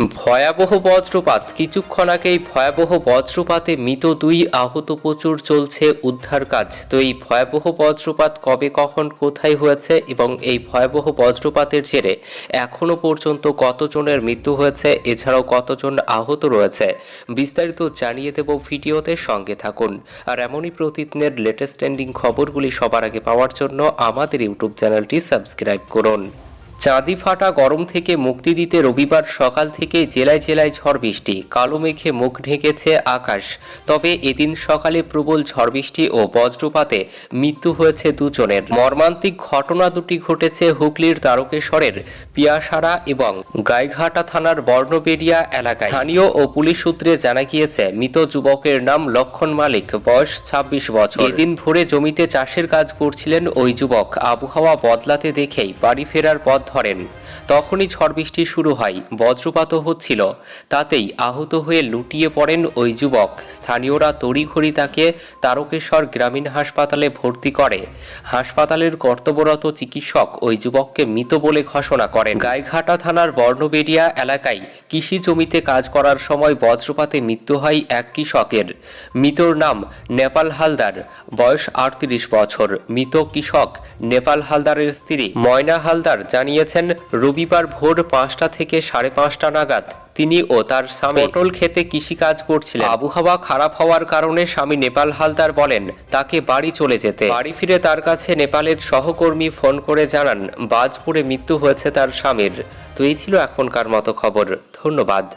ভয়াবহ বজ্রপাত। কিছুক্ষণ আগেই ভয়াবহ বজ্রপাতে মৃত দুই আহত প্রচুর চলছে উদ্ধার কাজ। তো এই ভয়াবহ বজ্রপাত কবে, কখন, কোথায় হয়েছে এবং এই ভয়াবহ বজ্রপাতের জেরে এখনও পর্যন্ত কতজনের মৃত্যু হয়েছে, এছাড়াও কতজন আহত রয়েছে, বিস্তারিত জানিয়ে দেব ভিডিওতে সঙ্গে থাকুন। আর এমনই প্রতিদিনের লেটেস্ট ট্রেন্ডিং খবরগুলি সবার আগে পাওয়ার জন্য আমাদের ইউটিউব চ্যানেলটি সাবস্ক্রাইব করুন। চাঁদি ফাটা গরম থেকে মুক্তি দিতে রবিবার সকাল থেকে জেলায় জেলায় ঝড় বৃষ্টি। কালো মেঘে মুখ ঢেকেছে আকাশ। তবে এদিন সকালে প্রবল ঝড় বৃষ্টি ও বজ্রপাতে মৃত্যু হয়েছে দুজনের। মর্মান্তিক ঘটনা দুটি ঘটেছে হুগলির তারকেশ্বরের পিয়াসারা এবং গাইঘাটা থানার বর্ণবেড়িয়া এলাকায়। স্থানীয় ও পুলিশ সূত্রে জানা গিয়েছে, মৃত যুবকের নাম লক্ষণ মালিক, বয়স ছাব্বিশ বছর। এদিন ভোরে জমিতে চাষের কাজ করছিলেন ওই যুবক। আবহাওয়া বদলাতে দেখেই বাড়ি ফেরার পথ ধরেন। তখনই ঝড় বৃষ্টি শুরু হয়, বজ্রপাতও হচ্ছিল। তাতেই আহত হয়ে লুটিয়ে পড়েন ওই যুবক। স্থানীয়রা তড়িঘড়ি তাকে তারকেশ্বর গ্রামীণ হাসপাতালে ভর্তি করে। হাসপাতালের কর্তব্যরত চিকিৎসক ওই যুবককে মৃত বলে ঘোষণা করেন। গাইঘাটা থানার বর্ণবেড়িয়া এলাকায় কৃষি জমিতে কাজ করার সময় বজ্রপাতে মৃত্যু হয় এক কৃষকের। মৃতর নাম নেপাল হালদার, বয়স আটত্রিশ বছর। মৃত কৃষক নেপাল হালদারের স্ত্রী। ময়না হালদার জানিয়েছেন, রবিবার ভোর পাঁচটা থেকে সাড়ে পাঁচটা নাগাদ তিনি ও তার স্বামী পটল খেতে কৃষিকাজ করছিলেন। আবহাওয়া খারাপ হওয়ার কারণে স্বামী নেপাল হালদার বলেন, তাকে বাড়ি চলে যেতে। বাড়ি ফিরে তার কাছে নেপালের সহকর্মী ফোন করে জানান, বাজপুরে মৃত্যু হয়েছে তার স্বামীর। তো এই ছিল এখনকার মতো খবর। ধন্যবাদ।